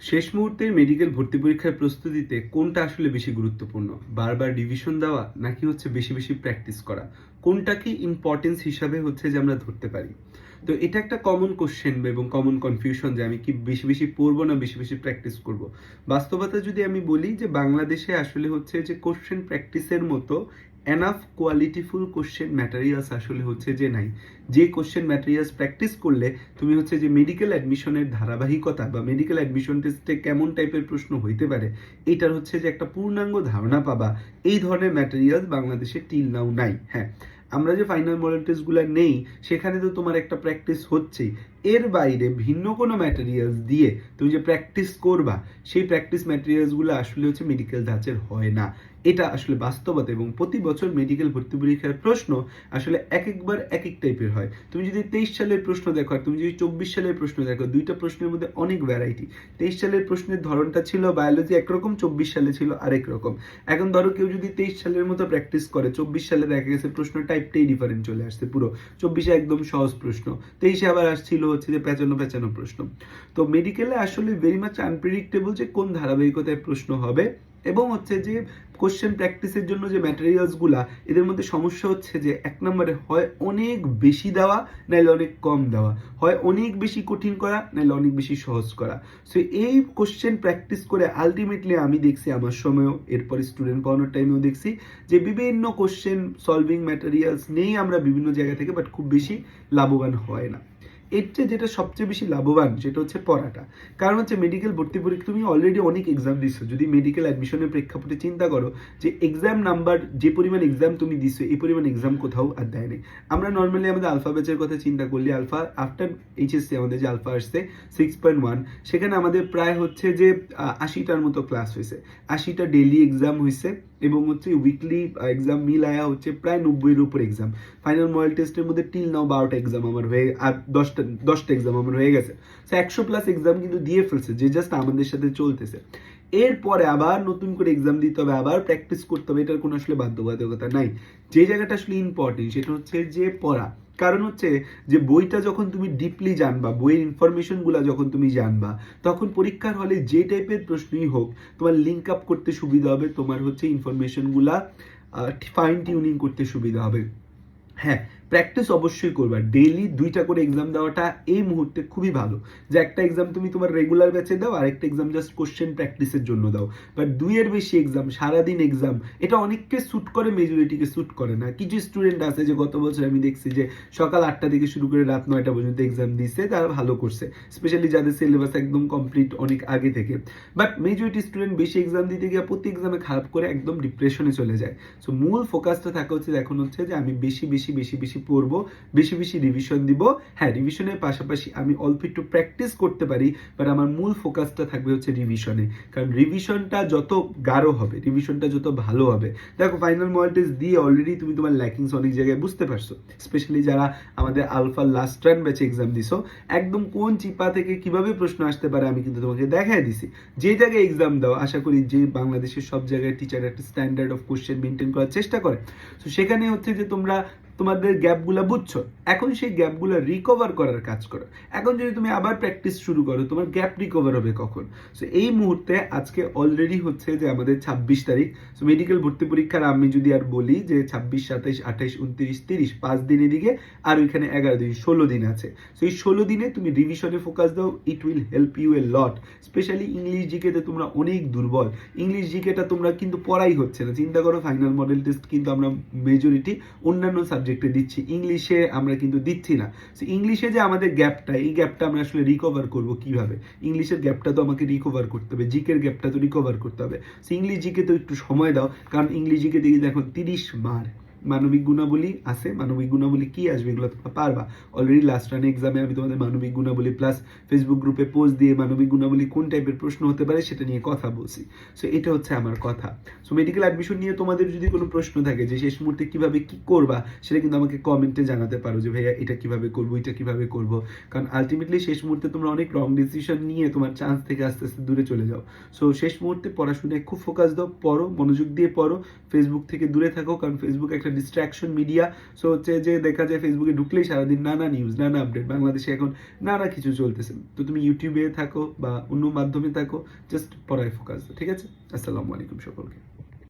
শেষ মুহূর্তের মেডিকেল ভর্তি পরীক্ষার প্রস্তুতিতে কোনটা আসলে বেশি গুরুত্বপূর্ণ? বারবার রিভিশন দেওয়া নাকি হচ্ছে বেশি বেশি প্র্যাকটিস করা? কোনটাকে ইম্পর্টেন্স হিসাবে হচ্ছে যে আমরা ধরতে পারি? তো এটা একটা কমন কোশ্চেন এবং কমন কনফিউশন যে আমি কি বেশি বেশি পড়ব না বেশি বেশি প্র্যাকটিস করব? বাস্তবতা যদি আমি বলি যে বাংলাদেশে আসলে হচ্ছে যে কোশ্চেন প্র্যাকটিসের মতো এনাফ কোয়ালিটিফুল কোশ্চেন ম্যাটেরিয়ালস আসলে হচ্ছে যে নাই। যে কোশ্চেন ম্যাটেরিয়ালস প্র্যাকটিস করলে তুমি হচ্ছে যে মেডিকেল অ্যাডমিশনের ধারাবাহিকতা বা মেডিকেল অ্যাডমিশন টেস্টে কেমন টাইপের প্রশ্ন হইতে পারে, এটার হচ্ছে যে একটা পূর্ণাঙ্গ ধারণা পাবা। এই ধরনের ম্যাটেরিয়ালস বাংলাদেশে টিল নাও নাই হ্যাঁ। আমরা যে ফাইনাল মডেল টেস্টগুলো নেই, সেখানে তো তোমার একটা প্র্যাকটিস হচ্ছেই। এর বাইরে ভিন্ন কোনো ম্যাটেরিয়ালস দিয়ে তুমি যে প্র্যাকটিস করবা, সেই প্র্যাকটিস ম্যাটেরিয়ালসগুলো আসলে হচ্ছে মেডিকেল ধাঁচের হয় না। এটা আসলে বাস্তবতা এবং প্রতি বছর মেডিকেল ভর্তি পরীক্ষার প্রশ্ন আসলে এক একবার এক এক টাইপের হয়। তুমি যদি তেইশ সালের প্রশ্ন দেখো আর তুমি যদি চব্বিশ সালের প্রশ্ন দেখো, দুইটা প্রশ্নের মধ্যে অনেক ভ্যারাইটি তেইশ সালের প্রশ্নের ধরনটা ছিল বায়োলজি একরকম, চব্বিশ সালে ছিল আরেক রকম। এখন ধরো কেউ যদি তেইশ সালের মতো প্র্যাকটিস করে, চব্বিশ সালে দেখা গেছে প্রশ্ন টাইপটাই ডিফারেন্ট চলে আসছে পুরো। চব্বিশে একদম সহজ প্রশ্ন, তেইশে আবার আসছিল হচ্ছে যে পেঁচানো পেঁচানো প্রশ্ন। তো মেডিকেলে আসলে ভেরি মাচ আনপ্রেডিক্টেবল যে কোন ধারাবাহিকতায় প্রশ্ন হবে এবং হচ্ছে যে কোশ্চেন প্র্যাকটিসের জন্য যে ম্যাটেরিয়ালসগুলা এদের মধ্যে সমস্যা হচ্ছে যে এক নম্বরে হয় অনেক বেশি দেওয়া, নাইলে অনেক কম দেওয়া। হয় অনেক বেশি কঠিন করা, নাইলে অনেক বেশি সহজ করা। সো এই কোশ্চেন প্র্যাকটিস করে আলটিমেটলি আমি দেখছি আমার সময়ও, এরপর স্টুডেন্ট পড়ানোর টাইমেও দেখছি যে বিভিন্ন কোশ্চেন সলভিং ম্যাটেরিয়ালস নেই আমরা বিভিন্ন জায়গা থেকে বাট খুব বেশি লাভবান হয় না। এর চেয়ে যেটা সবচেয়ে বেশি লাভবান সেটা হচ্ছে পড়াটা। কারণ হচ্ছে মেডিকেল ভর্তি পরীক্ষা, তুমি অলরেডি অনেক এক্সাম দিচ্ছ যদি মেডিকেল অ্যাডমিশনের প্রেক্ষাপটে চিন্তা করো যে এক্সাম নাম্বার যে পরিমাণ এক্সাম তুমি দিচ্ছ এই পরিমাণ এক্সাম কোথাও আর দেয় নেই। আমরা নর্মালি আমাদের আলফা ব্যাচের কথা চিন্তা করলে আলফা আফটার এইচএসসি আমাদের যে আলফা আসছে সিক্স পয়েন্ট ওয়ান সেখানে আমাদের প্রায় হচ্ছে যে আশিটার মতো ক্লাস হয়েছে। আশিটা ডেলি এক্সাম হয়েছে এবং হচ্ছে উইকলি এক্সাম মিল আয়া হচ্ছে প্রায় নব্বইয়ের উপর এক্সাম ফাইনাল মডেল টেস্টের মধ্যে টিল নাও বারোটা এক্সাম আমার হয়ে, আর দশটা দশটা এক্সাম আমার হয়ে গেছে। সো একশো প্লাস এক্সাম কিন্তু দিয়ে ফেলছে, যে জাস্ট আমাদের সাথে চলতেছে। এরপরে আবার নতুন করে এক্সাম দিতে হবে, আবার প্র্যাকটিস করতে হবে, এটার কোনো আসলে বাধ্যবাধকতা নাই। যে জায়গাটা আসলে ইম্পর্টেন্ট সেটা হচ্ছে যে পড়া। কারণ হচ্ছে যে বইটা যখন তুমি ডিপলি জানবা, বইয়ের ইনফরমেশনগুলো যখন তুমি জানবা, তখন পরীক্ষার হলে যে টাইপের প্রশ্নই হোক, তোমার লিঙ্ক আপ করতে সুবিধা হবে, তোমার হচ্ছে ইনফরমেশনগুলা ফাইন টিউনিং করতে সুবিধা হবে। হ্যাঁ প্র্যাকটিস অবশ্যই করবা। ডেইলি দুইটা করে এক্সাম দেওয়াটা এই মুহূর্তে খুবই ভালো। যে একটা এক্সাম তুমি তোমার রেগুলার ব্যাচে দাও, আর একটা এক্সাম জাস্ট কোশ্চেন প্র্যাকটিসের জন্য দাও। বাট দুইয়ের বেশি এক্সাম সারাদিন এক্সাম এটা অনেককে স্যুট করে মেজরিটিকে স্যুট করে না। কিছু স্টুডেন্ট আছে যে গত বছর আমি দেখছি যে সকাল আটটা থেকে শুরু করে রাত নয়টা পর্যন্ত এক্সাম দিচ্ছে তারা ভালো করছে। স্পেশালি যাদের সিলেবাস একদম কমপ্লিট অনেক আগে থেকে। বাট মেজরিটি স্টুডেন্ট বেশি এক্সাম দিতে গিয়ে প্রতি এক্সামে খারাপ করে একদম ডিপ্রেশনে চলে যায়। সো মূল ফোকাসটা থাকা হচ্ছে এখন হচ্ছে যে আমি বেশি বেশি বেশি বেশি পড়ব, বেশি বেশি রিভিশন দিব। হ্যাঁ রিভিশনের পাশাপাশি আমি অল্প একটু প্র্যাকটিস করতে পারি বাট আমার মূল ফোকাসটা থাকবে হচ্ছে রিভিশনে কারণ রিভিশনটা যত গাঢ় হবে রিভিশনটা যত ভালো হবে, দেখো ফাইনাল মডেল টেস্ট দিয়ে অলরেডি তুমি তোমার ল্যাকিংস অনেক জায়গায় বুঝতে পারছ। স্পেশালি যারা আমাদের আলফা লাস্ট রান ব্যাচে এক্সাম দিছো, একদম কোন চিপা থেকে কীভাবে প্রশ্ন আসতে পারে আমি কিন্তু তোমাকে দেখাই দিছি। যে জায়গায় এক্সাম দাও, আশা করি যে বাংলাদেশের সব জায়গায় টিচার একটা স্ট্যান্ডার্ড অফ কোশ্চেন মেনটেন করার চেষ্টা করে। তো সেখানে হচ্ছে যে তোমরা তোমাদের গ্যাপগুলো বুঝছ? এখন সেই গ্যাপগুলো রিকভার করার কাজ করো। এখন যদি তুমি আবার প্র্যাকটিস শুরু করো, তোমার গ্যাপ রিকভার হবে কখন? সো এই মুহূর্তে আজকে অলরেডি হচ্ছে যে আমাদের ছাব্বিশ তারিখ। সো মেডিকেল ভর্তি পরীক্ষার আমি যদি আর বলি যে ছাব্বিশ, সাতাইশ, আঠাইশ, উনত্রিশ, তিরিশ, পাঁচ দিনের দিকে আর ওইখানে এগারো দিন, ষোলো দিন আছে। সো এই ষোলো দিনে তুমি রিভিশনে ফোকাস দাও it will help you a lot specially English জিকেতে তোমরা অনেক দুর্বল। ইংলিশ জিকেটা তোমরা কিন্তু পড়াই হচ্ছে না। চিন্তা করো ফাইনাল মডেল টেস্ট কিন্তু আমরা মেজরিটি অন্যান্য সাবজেক্টে দিচ্ছি। ইংলিশে আমরা কিন্তু দিচ্ছি না। ইংলিশে যে আমাদের গ্যাপটা এই গ্যাপটা আমরা আসলে রিকভার করব কীভাবে? ইংলিশের গ্যাপটা তো আমাকে রিকভার করতে হবে জিকের গ্যাপটা তো রিকভার করতে হবে। ইংলিশ জিকে তো একটু সময় দাও, কারণ ইংলিশ জিকে দেখি দেখো তিরিশ মার মানবিক গুণাবলী আছে। মানবিক গুণাবলী কি আসবে এগুলো তোমরা পারবা। অলরেডি লাস্ট রানে এক্সামে আমি তোমাদের মানবিক গুণাবলী প্লাস ফেসবুক গ্রুপে পোস্ট দিয়ে মানবিক গুণাবলী কোন টাইপের প্রশ্ন হতে পারে সেটা নিয়ে কথা বলছি। সো এটা হচ্ছে আমার কথা। সো মেডিকেল অ্যাডমিশন নিয়ে তোমাদের যদি কোনো প্রশ্ন থাকে যে শেষ মুহূর্তে কীভাবে কি করবা, সেটা কিন্তু আমাকে কমেন্টে জানাতে পারো যে, ভাইয়া, এটা কীভাবে করব, এটা কীভাবে করব? কারণ আলটিমেটলি শেষ মুহূর্তে তোমরা অনেক রং ডিসিশন নিয়ে তোমার চান্স থেকে আস্তে আস্তে দূরে চলে যাও। সো শেষ মুহূর্তে পড়াশোনায় খুব ফোকাস দাও পড়ো, মনোযোগ দিয়ে পড়ো ফেসবুক থেকে দূরে থাকো, কারণ ফেসবুক একটা একটা ডিস্ট্রাকশন মিডিয়া সো হচ্ছে যে দেখা যায় ফেসবুকে ঢুকলেই সারাদিন নানা নিউজ নানা আপডেট বাংলাদেশে এখন নানা কিছু চলতেছে। তো তুমি ইউটিউবে থাকো বা অন্য মাধ্যমে থাকো জাস্ট পড়ায় ফোকাস ঠিক আছে? আসসালামু আলাইকুম সকলকে।